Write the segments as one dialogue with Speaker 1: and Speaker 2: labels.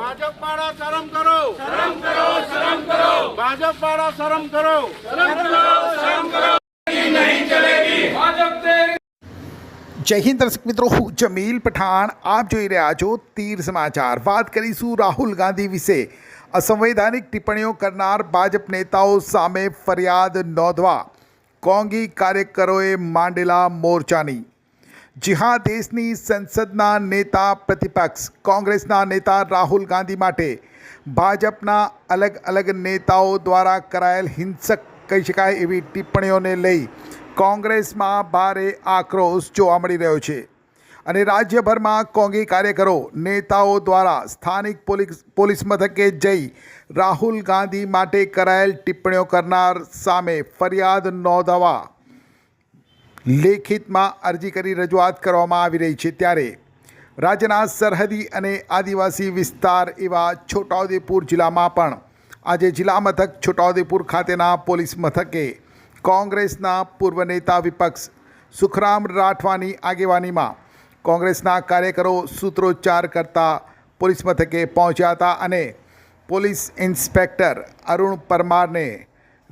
Speaker 1: ભાજપ વાળા શરમ કરો શરમ કરો શરમ કરો ભાજપ વાળા શરમ કરો
Speaker 2: જય હિન્દ દર્શક મિત્રો હું જમીલ પઠાણ આપ જોઈ રહ્યા છો તીર સમાચાર વાત કરીશું રાહુલ ગાંધી વિશે અસંવૈધાનિક ટિપ્પણીઓ કરનાર ભાજપ નેતાઓ સામે ફરિયાદ નોંધવા કોંગી કાર્યકરોએ માંડેલા મોરચાની જી હા દેશની સંસદના નેતા પ્રતિપક્ષ, કોંગ્રેસના નેતા રાહુલ ગાંધી માટે ભાજપના અલગ અલગ નેતાઓ દ્વારા કરાયેલ હિંસક કહી શકાય એવી ટિપ્પણીઓને લઈ કોંગ્રેસમાં ભારે આક્રોશ જોવા મળી રહ્યો છે. અને રાજ્યભરમાં કોંગી કાર્યકરો, નેતાઓ દ્વારા સ્થાનિક પોલીસ પોલીસ મથકે જઈ રાહુલ ગાંધી માટે કરાયેલ ટિપ્પણીઓ કરનાર સામે ફરિયાદ નોંધાવવા લેખિતમાં અરજી કરી રજૂઆત કરવામાં આવી રહી છે ત્યારે રાજ્યના સરહદી અને આદિવાસી વિસ્તાર એવા છોટાઉદેપુર જિલ્લામાં પણ આજે જિલ્લા મથક છોટાઉદેપુર ખાતેના પોલીસ મથકે કોંગ્રેસના પૂર્વ નેતા વિપક્ષ સુખરામ રાઠવાની આગેવાનીમાં કોંગ્રેસના કાર્યકરો સૂત્રોચ્ચાર કરતા પોલીસ મથકે પહોંચ્યા હતા અને પોલીસ ઇન્સ્પેક્ટર અરુણ પરમારને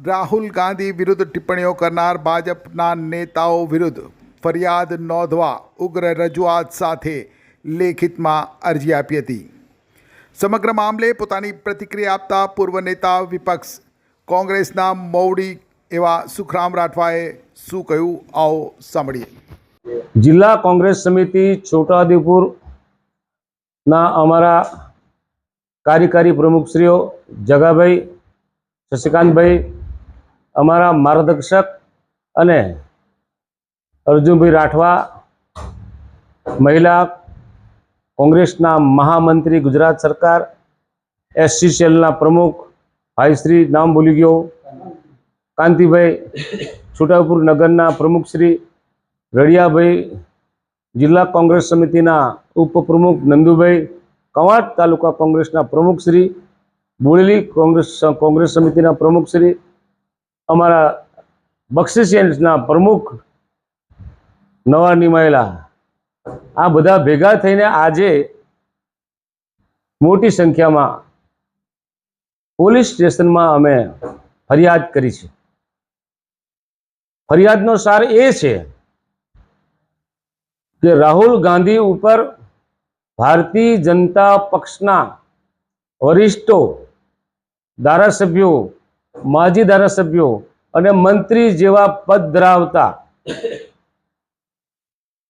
Speaker 2: રાહુલ ગાંધી વિરુદ્ધ ટિપ્પણીઓ કરનાર ભાજપના નેતાઓ વિરુદ્ધ ફરિયાદ નોંધવા ઉગ્ર રજૂઆત સાથે લેખિતમાં અરજી આપી હતી. સમગ્ર મામલે પોતાની પ્રતિક્રિયા આપતા પૂર્વ નેતા વિપક્ષ કોંગ્રેસના મૌડી એવા સુખરામ રાઠવાએ શું કહ્યું? આવો સાંભળીએ.
Speaker 3: જિલ્લા કોંગ્રેસ સમિતિ છોટાઉદેપુર ના અમારા કાર્યકારી પ્રમુખશ્રીઓ જગાભાઈ, શશિકાંતભાઈ અમારા માર્ગદર્શક અને અર્જુનભાઈ રાઠવા, મહિલા કોંગ્રેસના મહામંત્રી, ગુજરાત સરકાર, એસસીસીએલના પ્રમુખ ભાઈશ્રી નામ બોલી ગયો, કાંતિભાઈ છોટાઉદેપુર નગરના પ્રમુખશ્રી રડિયાભાઈ જિલ્લા કોંગ્રેસ સમિતિના ઉપપ્રમુખ નંદુભાઈ, કવાંટ તાલુકા કોંગ્રેસના પ્રમુખશ્રી બોળેલી કોંગ્રેસ કોંગ્રેસ સમિતિના પ્રમુખશ્રી અમારા બક્ષિસિયન્સના પ્રમુખ નવા નિમાયેલા. આ બધા ભેગા થઈને આજે મોટી સંખ્યામાં પોલીસ સ્ટેશનમાં અમે ફરિયાદ કરી છે. ફરિયાદનો સાર એ છે કે રાહુલ ગાંધી ઉપર ભારતીય જનતા પક્ષના વરિષ્ઠો, ધારાસભ્યો માજી ધારાસભ્યો અને મંત્રી જેવા પદ ધરાવતા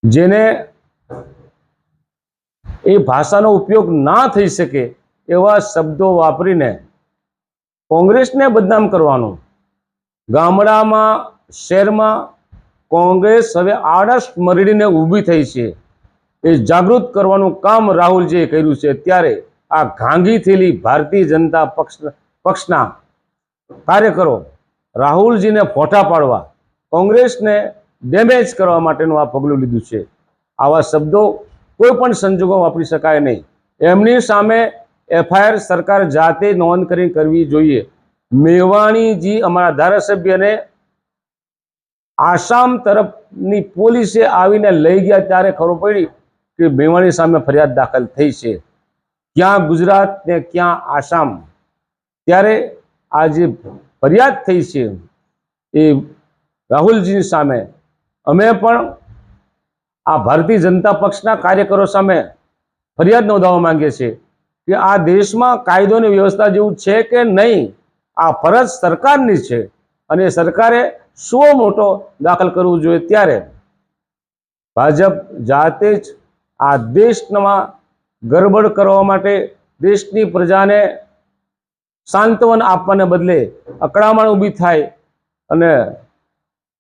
Speaker 3: જેને એ ભાષાનો ઉપયોગ ના થઈ શકે એવા શબ્દો વાપરીને કોંગ્રેસને બદનામ કરવાનું. ગામડામાં, શહેરમાં કોંગ્રેસ હવે આળસ મરડીને ઊભી થઈ છે. એ જાગૃત કરવાનું કામ રાહુલજીએ કર્યું છે. ત્યારે આ ઘાંગી થયેલી ભારતીય જનતા પક્ષ પક્ષના કાર્યકરો રાહુલજીને ફોટા પાડવા કોંગ્રેસને ડેમેજ કરવા માટેનું આ પગલું લીધું છે. આવા શબ્દો કોઈ પણ સંજોગો વાપરી શકાય નહીં. એમની સામે એફઆઈઆર સરકાર જાતે નોંધ કરી કરવી જોઈએ. મેવાણીજી અમારા ધારાસભ્યને આસામ તરફની પોલીસે આવીને લઈ ગયા ત્યારે ખબર પડી કે મેવાણી સામે ફરિયાદ દાખલ થઈ છે. ક્યાં ગુજરાત ને ક્યાં આસામ? ત્યારે આ જે ફરિયાદ થઈ છે એ રાહુલજીની સામે, અમે પણ આ ભારતીય જનતા પક્ષના કાર્યકરો સામે ફરિયાદ નોંધાવવા માંગીએ છીએ કે આ દેશમાં કાયદોની વ્યવસ્થા જેવું છે કે નહીં, આ ફરજ સરકારની છે અને સરકારે શું મોટો દાખલ કરવું જોઈએ ત્યારે ભાજપ જાતે જ આ દેશમાં ગરબડ કરવા માટે દેશની પ્રજાને સાંત્વન આપવાને બદલે અકળામણ ઊભી થાય અને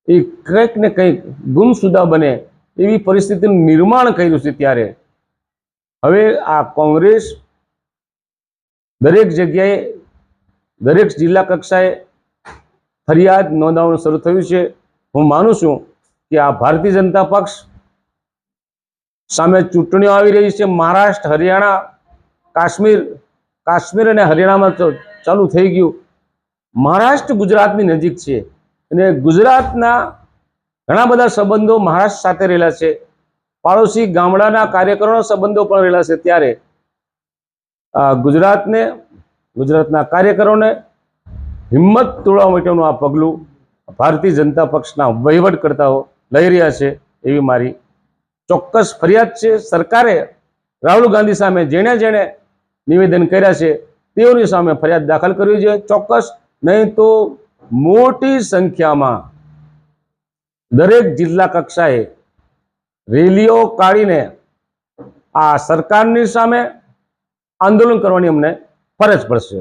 Speaker 3: એ કંઈક ને કંઈક ગુમસુદા બને એવી પરિસ્થિતિનું નિર્માણ કર્યું છે ત્યારે. હવે આ કોંગ્રેસ દરેક જગ્યાએ, દરેક જિલ્લા કક્ષાએ ફરિયાદ નોંધાવવાનું શરૂ થયું છે. હું માનું છું કે આ ભારતીય જનતા પક્ષ સામે ચૂંટણીઓ આવી રહી છે. મહારાષ્ટ્ર, હરિયાણા, કાશ્મીર કાશ્મીર અને હરિયાણામાં તો ચાલુ થઈ ગયું. મહારાષ્ટ્ર ગુજરાતની નજીક છે અને ગુજરાતના ઘણા બધા સંબંધો મહારાષ્ટ્ર સાથે રહેલા છે. પાડોશી ગામડાના કાર્યકરોના સંબંધો પણ રહેલા છે ત્યારે. ગુજરાતને, ગુજરાતના કાર્યકરોને હિંમત તોડવા માટેનું આ પગલું ભારતીય જનતા પક્ષના વહીવટકર્તાઓ લઈ રહ્યા છે એવી મારી ચોક્કસ ફરિયાદ છે. સરકારે રાહુલ ગાંધી સામે જેણે જેણે નિવેદન કર્યા છે. તેઓની સામે ફરિયાદ દાખલ કરવી જોઈએ. ચોક્કસ. નહીં તો મોટી સંખ્યામાં દરેક જિલ્લા કક્ષાએ રેલીઓ કાઢીને આ સરકારની સામે આંદોલન કરવાની અમને ફરજ પડશે.